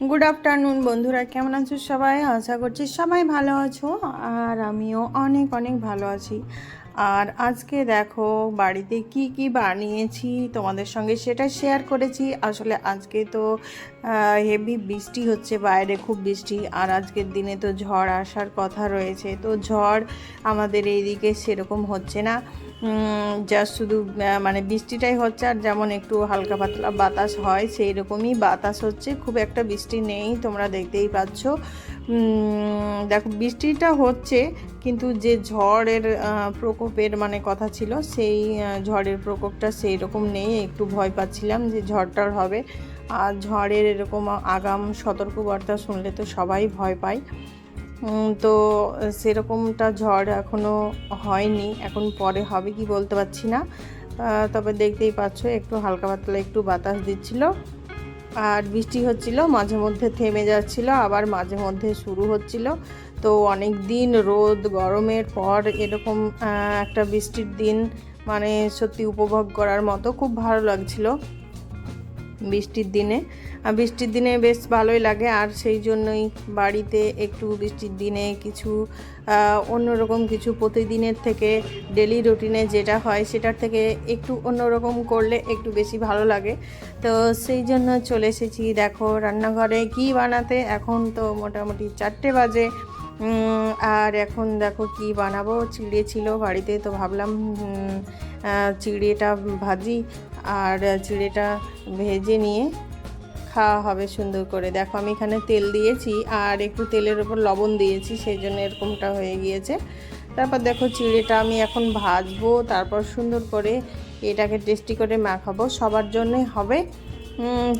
Good afternoon বন্ধুরা। কেমন আছো সবাই? আশা করছি সবাই ভালো আছো, আর আমিও অনেক অনেক ভালো আছি। আর আজকে দেখো, বাড়িতে কি কি বানিয়েছি, তোমাদের সঙ্গে সেটা শেয়ার করেছি। আসলে আজকে তো হেভি বৃষ্টি হচ্ছে, বাইরে খুব বৃষ্টি। আর আজকের দিনে তো ঝড় আসার কথা রয়েছে। তো ঝড় আমাদের এইদিকে সেরকম হচ্ছে না। জাস্ট শুধু মানে বৃষ্টিটাই হচ্ছে, আর যেমন একটু হালকা পাতলা বাতাস হয় সেই রকমই বাতাস হচ্ছে। খুব একটা বৃষ্টি নেই, তোমরা দেখতেই পাচ্ছ। দেখো, বৃষ্টিটা হচ্ছে, কিন্তু যে ঝড়ের প্রকোপের মানে কথা ছিল, সেই ঝড়ের প্রকোপটা সেই রকম নেই। একটু ভয় পাচ্ছিলাম যে ঝড়টার হবে। আর ঝড়ের এরকম আগাম সতর্কবার্তা শুনলে তো সবাই ভয় পায়। তো সেরকমটা ঝড় এখনও হয়নি। এখন পরে হবে কি বলতে পারছি না। তবে দেখতেই পাচ্ছ, একটু হালকা পাতলা একটু বাতাস দিচ্ছিল। আর বৃষ্টি হচ্ছিল, মাঝে মধ্যে থেমে যাচ্ছিল, আবার মাঝে মধ্যে শুরু হচ্ছিল। তো অনেক দিন রোদ, গরমের পর এরকম একটা বৃষ্টির দিন মানে সত্যি উপভোগ করার মতো খুব ভালো লাগছিল। বৃষ্টির দিনে। আর বৃষ্টির দিনে বেশ ভালোই লাগে, আর সেই জন্যই বাড়িতে একটু বৃষ্টির দিনে কিছু অন্যরকম কিছু প্রতিদিনের থেকে ডেলি রুটিনে যেটা হয় সেটার থেকে একটু অন্যরকম করলে একটু বেশি ভালো লাগে। তো সেই জন্য চলে এসেছি দেখো রান্নাঘরে কি বানাতে। এখন তো মোটামুটি চারটে বাজে। আর এখন দেখো কি বানাবো? চিড়ে ছিল বাড়িতে তো ভাবলাম চিড়েটা ভাজি। আর চিড়েটা ভেজে নিয়ে খাওয়া হবে সুন্দর করে। দেখো আমি এখানে তেল দিয়েছি আর একটু তেলের ওপর লবণ দিয়েছি, সেই জন্য এরকমটা হয়ে গিয়েছে। তারপর দেখো চিড়েটা আমি এখন ভাজবো, তারপর সুন্দর করে এটাকে টেস্টি করে মাখাবো। সবার জন্যই হবে।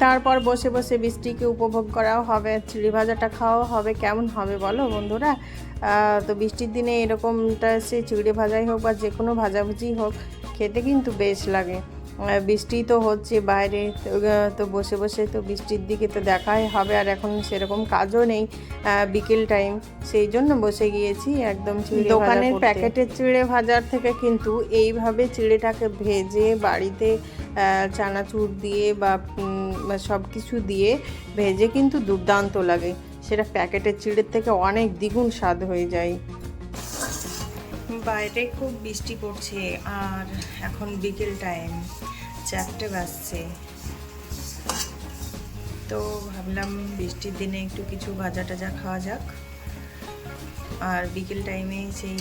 তারপর বসে বসে বৃষ্টিকে উপভোগ করাও হবে, চিড়ি ভাজাটা খাওয়াও হবে। কেমন হবে বলো বন্ধুরা? তো বৃষ্টির দিনে এরকমটা সে চিড়ে ভাজাই হোক বা যে কোনো ভাজাভুজি হোক, খেতে কিন্তু বেশ লাগে। বৃষ্টি তো হচ্ছে বাইরে তো, বসে বসে তো বৃষ্টির দিকে তো দেখাই হবে আর এখন সেরকম কাজও নেই বিকেল টাইম সেই জন্য বসে গিয়েছি একদম চিড়ে দোকানের প্যাকেটের চিড়ে ভাজার থেকে কিন্তু এইভাবে চিড়েটাকে ভেজে বাড়িতে চানাচুর দিয়ে বা সব কিছু দিয়ে ভেজে কিন্তু দুর্দান্ত লাগে। সেটা প্যাকেটের চিড়ের থেকে অনেক দ্বিগুণ স্বাদ হয়ে যায়। বাইরে খুব বৃষ্টি পড়ছে আর এখন বিকেল টাইম চারটে বাজছে। তো ভাবলাম বৃষ্টির দিনে একটু কিছু ভাজা টাজা খাওয়া যাক। আর বিকেল টাইমে সেই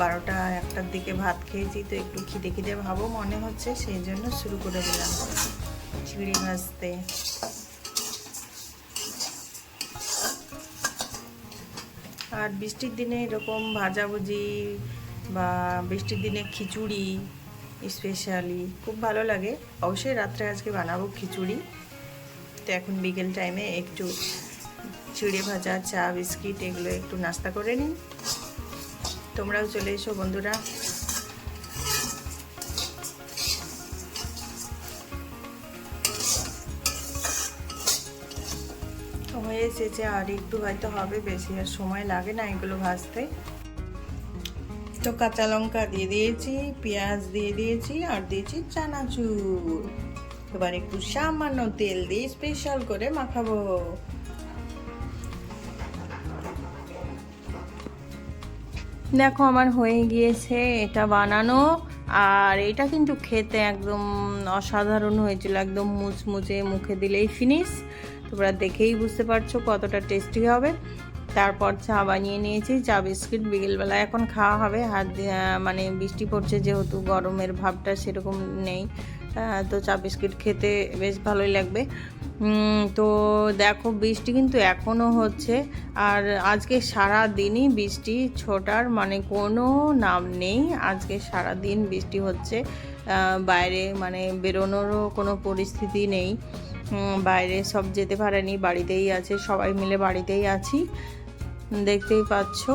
বারোটা একটার দিকে ভাত খেয়েছি, তো একটু খিদে খিদে ভাবো মনে হচ্ছে, সেই জন্য শুরু করে দিলাম চিড়ি ভাজতে। আর বৃষ্টির দিনে এরকম ভাজাভুজি বা বৃষ্টির দিনে খিচুড়ি স্পেশালি। খুব ভালো লাগে। অবশ্যই রাত্রে আজকে বানাবো খিচুড়ি। তো এখন বিকেল টাইমে একটু চিড়ে ভাজা, চা, বিস্কিট, এগুলো একটু নাস্তা করে নিই। তোমরাও চলে এসো বন্ধুরা। হয়ে এসেছে, আর একটু হয়তো হবে বেশি, আর সময় লাগে না এগুলো ভাজতে। তো কাঁচা লঙ্কা দিয়ে দিয়েছি, পেঁয়াজ দিয়ে দিয়েছি আর দিয়েছি চানাচুর। এবার একটু সামান্য তেল দিয়ে স্পেশাল করে মাখাবো। দেখো আমার হয়ে গিয়েছে এটা বানানো, আর এটা কিন্তু খেতে একদম অসাধারণ হয়েছিল, একদম মুচমুচে মুখে দিলেই ফিনিশ তোমরা দেখেই বুঝতে পারছ কতটা টেস্টি হবে। তারপর চা বানিয়ে নিয়েছি। চা বিস্কিট বিকেলবেলা এখন খাওয়া হবে। আহ, মানে বৃষ্টি পড়ছে যেহেতু গরমের ভাবটা সেরকম নেই। তো চা বিস্কিট খেতে বেশ ভালোই লাগবে। তো দেখো বৃষ্টি কিন্তু এখনও হচ্ছে। আর আজকে সারা দিনই বৃষ্টি ছোটার মানে কোনো নাম নেই। আজকে সারা দিন বৃষ্টি হচ্ছে। বাইরে মানে বেরোনোরও কোনো পরিস্থিতি নেই। বাইরে সব যেতে পারেনি বাড়িতেই আছে। সবাই মিলে বাড়িতেই আছি। দেখতেই পাচ্ছ।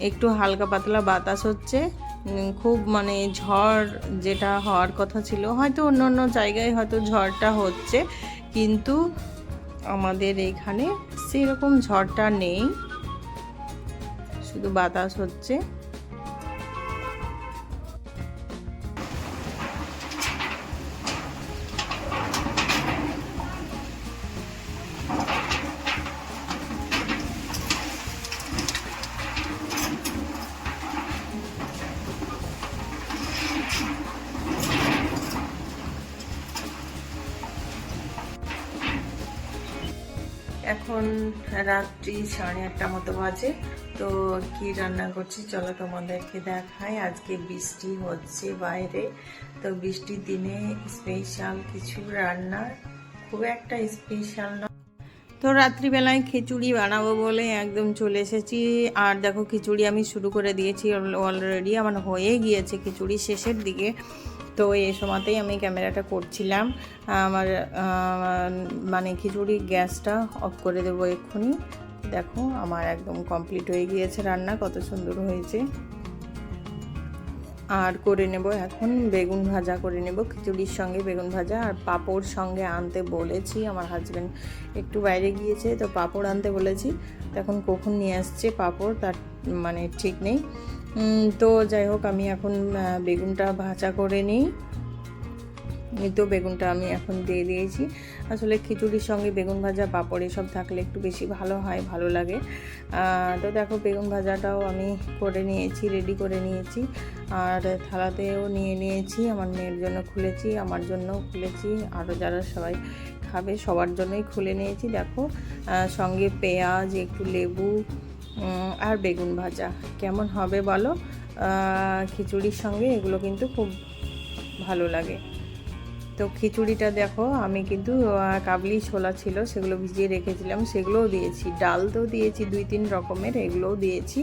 একটু হালকা পাতলা বাতাস হচ্ছে। খুব মানে ঝড় যেটা হওয়ার কথা ছিল। হয়তো অন্য অন্য জায়গায় হয়তো ঝড়টা হচ্ছে। কিন্তু আমাদের এখানে সেরকম ঝড়টা নেই। শুধু বাতাস হচ্ছে। রাত্রি সাড়ে আটটা মতো বাজে। তো কি রান্না করছি চলো তোমাদেরকে দেখাই। আজকে বৃষ্টি হচ্ছে বাইরে। তো বৃষ্টির দিনে স্পেশাল কিছু রান্না। খুব একটা স্পেশাল না তো রাত্রিবেলায় খিচুড়ি বানাবো বলে একদম চলে এসেছি। আর দেখো খিচুড়ি আমি শুরু করে দিয়েছি অলরেডি। আমার হয়ে গিয়েছে খিচুড়ি শেষের দিকে। তো এই সময়তেই আমি ক্যামেরাটা করছিলাম। আমার মানে খিচুড়ি গ্যাসটা অফ করে দেবো এক্ষুনি। দেখো, আমার একদম কমপ্লিট হয়ে গিয়েছে রান্না, কত সুন্দর হয়েছে। আর করে নেব এখন বেগুন ভাজা, করে নেব খিচুড়ির সঙ্গে বেগুন ভাজা। আর পাঁপড় সঙ্গে আনতে বলেছি, আমার হাজব্যান্ড একটু বাইরে গিয়েছে, তো পাঁপড় আনতে বলেছি। তখন কখন নিয়ে আসছে পাঁপড়, তার মানে ঠিক নেই। তো যাই হোক, আমি এখন বেগুনটা ভাজা করে নিই। তো বেগুনটা আমি এখন দিয়ে দিয়েছি। আসলে খিচুড়ির সঙ্গে বেগুন ভাজা, পাঁপড় এসব থাকলে একটু বেশি ভালো হয়, ভালো লাগে। তো দেখো, বেগুন ভাজাটাও আমি করে নিয়েছি রেডি করে নিয়েছি। আর থালাতেও নিয়ে নিয়েছি, আমার মেয়ের জন্য খুলেছি, আমার জন্যও খুলেছি। আরও যারা সবাই খাবে, সবার জন্যই খুলে নিয়েছি। দেখো সঙ্গে পেঁয়াজ, একটু লেবু আর বেগুন ভাজা। কেমন হবে বলো? খিচুড়ির সঙ্গে এগুলো কিন্তু খুব ভালো লাগে। তো খিচুড়িটা দেখো, আমি কিন্তু কাবলি ছোলা ছিল, সেগুলো ভিজিয়ে রেখেছিলাম, সেগুলোও দিয়েছি। ডাল তো দিয়েছি দুই তিন রকমের, এগুলোও দিয়েছি।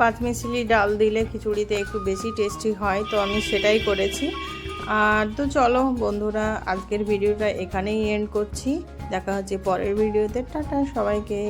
পাঁচমিশালি ডাল দিলে খিচুড়িতে একটু বেশি টেস্টি হয়, তো আমি সেটাই করেছি। আর তো চলো বন্ধুরা, আজকের ভিডিওটা এখানেই এন্ড করছি। দেখা হচ্ছে পরের ভিডিওতে। টাটা সবাইকে।